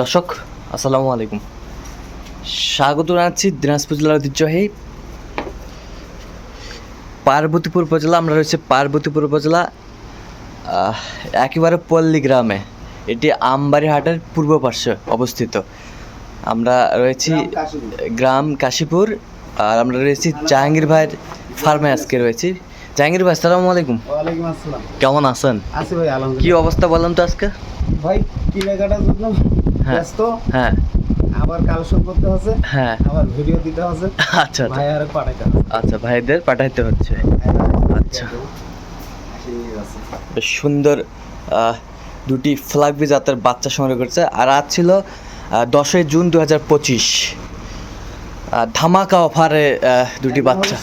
দর্শক আসসালামু আলাইকুম। স্বাগত জানাচ্ছি দিনাজপুর জেলার ঐতিহ্যবাহী পার্বতীপুর উপজেলা। আমরা রয়েছে পার্বতীপুর উপজেলা একেবারে পল্লী গ্রামে। এটি আমবাড়ি হাটের পূর্ব পার্শ্বে অবস্থিত। আমরা রয়েছি গ্রাম কাশীপুর। আর আমরা রয়েছি জাহাঙ্গীর ভাইয়ের ফার্মে আজকে রয়েছি। জাহাঙ্গীর ভাই আসসালামু আলাইকুম। কেমন আছেন? ভাই কি অবস্থা বললাম তো আজকে? ভাই কেনাকাটার জন্য। ব্যস্ত। হ্যাঁ। আবার কালেকশন করতে হচ্ছে। হ্যাঁ। আবার ভিডিও দিতে হচ্ছে। আচ্ছা আচ্ছা। ভাই আর পাঠাইতে আচ্ছা ভাইদের পাঠাইতে হচ্ছে। আচ্ছা। বেশ সুন্দর দুটি ফ্লাগবি জাতের বাচ্চা সংগ্রহ করছে। আর আজ ছিল দশই জুন দু হাজার পঁচিশ। ধামাকা অফারে দুটি বাচ্চা।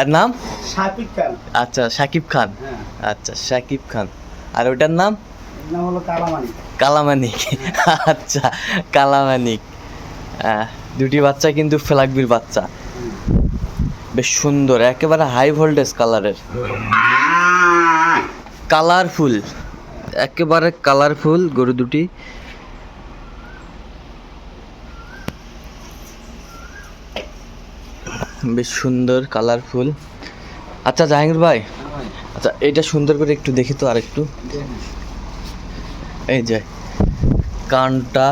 এর নাম? সাকিব খান। আচ্ছা শাকিব খান। হ্যাঁ। আচ্ছা শাকিব খান। আর ওটার নাম? নাম হলো কালামানি কালামানিক। আচ্ছা কালামানিক। দুটি বাচ্চা কিন্তু ফ্লাগবির বাচ্চা। বেশ সুন্দর একেবারে হাই ভোল্টেজ কালারের কালারফুল একেবারে কালারফুল গরু দুটি। বেশ সুন্দর কালারফুল আচ্ছা জাহাঙ্গীর ভাই আচ্ছা এটা সুন্দর করে একটু দেখি তো আরেকটু। এই যে কানটা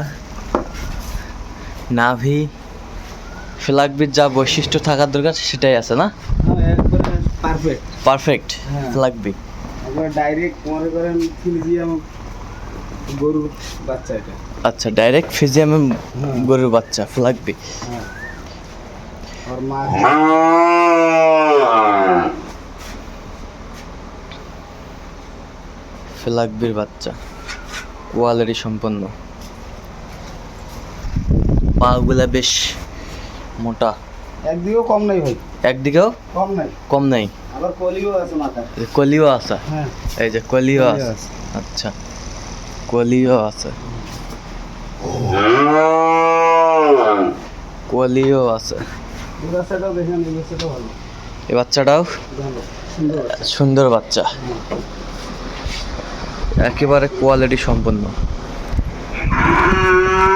নাভি ফ্লাগবির যা বৈশিষ্ট্য থাকার দরকার সেটাই আছে না? পারফেক্ট পারফেক্ট হ্যাঁ। ফ্লাগবি ডাইরেক্ট মনে করেন ফিলিজিয়াম গরুর বাচ্চা এটা। আচ্ছা ডাইরেক্ট ফিজিয়ামে গরুর বাচ্চা ফ্লাগবি হ্যাঁ। ফ্লাগবির বাচ্চা। কোয়ালিটি সম্পন্ন। পাগুলা বেশ মোটা। একদিকেও কম নাই ভাই। একদিকেও? কম নাই। কম নাই? আবার কলিও আছে মাথায়। কলিও আছে? হ্যাঁ। এই যে কলিও আছে। আচ্ছা। কলিও আছে। কলিও আছে। এই বাচ্চাটাও সুন্দর বাচ্চা। একেবারে কোয়ালিটি সম্পন্ন।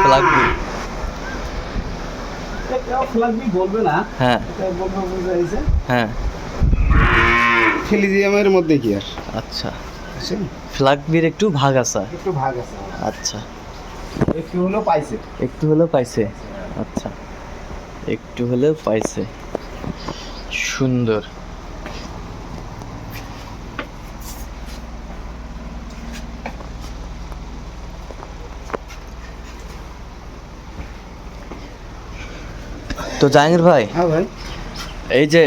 লাগবে। বলবে না হ্যাঁ। হ্যাঁ মধ্যে কি আর? আচ্ছা? ফ্লাগবির একটু ভাগ আছে। একটু ভাগ আছে। আচ্ছা। একটু হলেও পাইছে। একটু হলেও পাইছে। আচ্ছা। একটু হলেও পাইছে। সুন্দর। তো জাহাঙ্গীর ভাই হ্যাঁ ভাই। এই যে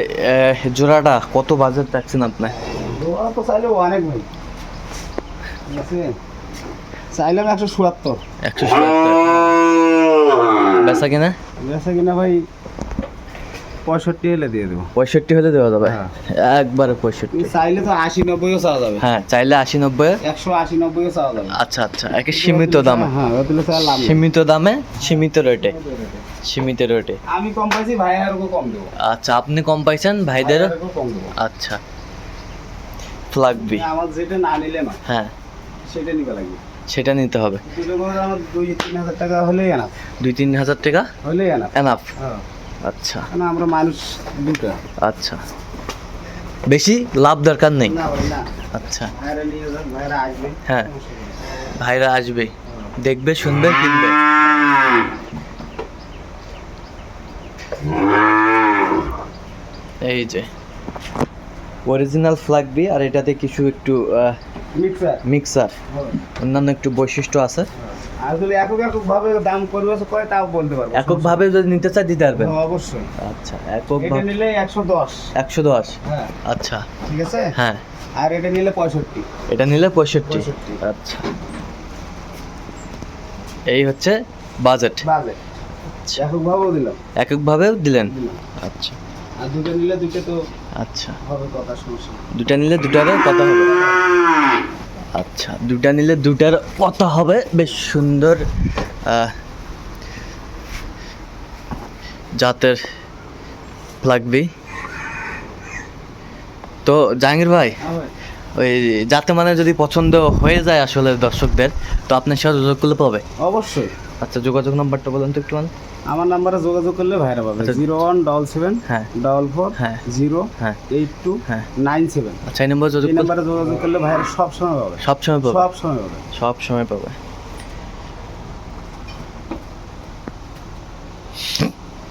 জোড়াটা কত বাজেট রাখছেন আপনি? জোড়া তো চাইলে অনেক ভাই। চাইলাম একশো চুয়াত্তর একশো বেচা কিনা? বেচা কিনা ভাই পঁয়ষট্টি হলে দিয়ে দেবো। পঁয়ষট্টি হলে দেওয়া যাবে? হ্যাঁ। একবারে পঁয়ষট্টি। চাইলে তো আশি নব্বইও চাওয়া যাবে। হ্যাঁ চাইলে আশি নব্বই। একশো আশি নব্বইও চাওয়া যাবে। আচ্ছা আচ্ছা একে সীমিত দামে। হ্যাঁ তুলে লাভ সীমিত দামে সীমিত রেটে। সীমিত রেটে। আমি কম পাইছি ভাই আরও কম দেবো। আচ্ছা আপনি কম পাইছেন ভাইদের? আচ্ছা। ফ্লাগবি আমার যেটা না নিলে না হ্যাঁ। সেটা নিতে লাগবে। সেটা নিতে হবে। দুই তিন হাজার টাকা হলেই আনাপ দুই তিন হাজার টাকা হলেই এনাফ হ্যাঁ। আচ্ছা। কারণ আমরা মানুষ দুটা আচ্ছা। বেশি লাভ দরকার নেই? না না। আচ্ছা। হ্যাঁ। ভাইরা আসবে। দেখবে শুনবে কিনবে। এই যে। অরিজিনাল ফ্ল্যাগবি আর এটাতে কিছু একটু মিক্সার। হ্যাঁ। অন্যান্য একটু বৈশিষ্ট্য আছে। আর যদি একক একক ভাবে দাম করবে করে তাও বলতে পারব। এককভাবে যদি নিতে চাই দিতে পারবেন? হ্যাঁ, অবশ্যই। আচ্ছা এটা এককভাবে নিলে একশো দশ। একশো দশ? হ্যাঁ। আচ্ছা। ঠিক আছে? হ্যাঁ। আর এটা নিলে পঁয়ষট্টি। এটা নিলে পঁয়ষট্টি? পঁয়ষট্টি। আচ্ছা। এই হচ্ছে বাজেট। বাজে একক ভাবেও দিলাম। এককভাবেও দিলেন? আচ্ছা। আর দুটো নিলে দুটো তো আচ্ছা। হবে কথা সমস্যা নেই। দুটা নিলে দুটারও কথা হবে। আচ্ছা দুটা নিলে দুটার কথা হবে। বেশ সুন্দর জাতের লাগবে তো জাহাঙ্গীর হ্যাঁ ভাই। ওই যাতে মানে যদি পছন্দ হয়ে যায় আসলে দর্শকদের তো আপনার সাথে যোগাযোগ করলে পাবে? অবশ্যই। আচ্ছা যোগাযোগ নাম্বারটা বলেন তো একটু মানে আমার নাম্বারে যোগাযোগ করলে ভাইরা পাবে। আচ্ছা। জিরো ওয়ান ডবল সেভেন হ্যাঁ। ডবল ফোর হ্যাঁ। জিরো হ্যাঁ। এইট টু হ্যাঁ। Nine seven. আচ্ছা এই নাম্বার যোগাযোগ নাম্বারে যোগাযোগ করলে ভাইরা সব সময় পাবে। সব সময় পাবে। সব সময় পাবে। সব সময় পাবে।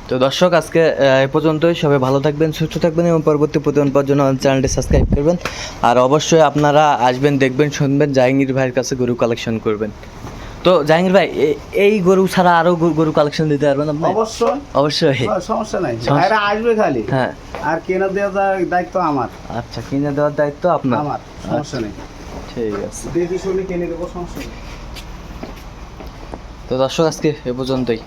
তো দর্শক আজকে এ পর্যন্তই। সবাই ভালো থাকবেন সুস্থ থাকবেন এবং পরবর্তী প্রতিদিন পাওয়ার জন্য চ্যানেলটি সাবস্ক্রাইব করবেন। আর অবশ্যই আপনারা আসবেন দেখবেন শুনবেন জাহাঙ্গীর ভাইয়ের কাছে গরু কালেকশন করবেন। তো জাহাঙ্গীর ভাই এই গরু ছাড়া আরও গরু কালেকশন দিতে পারবেন আপনি? অবশ্যই। অবশ্যই। সমস্যা নাই। ভাইরা আসবে খালি। হ্যাঁ। আর কেনা দেওয়ার দায়িত্ব আমার। আচ্ছা কিনে দেওয়ার দায়িত্ব আপনার? আমার সমস্যা নেই। ঠিক আছে। দেখি শুনে কিনে দেবো সমস্যা নেই। তো দর্শক আজকে এ পর্যন্তই।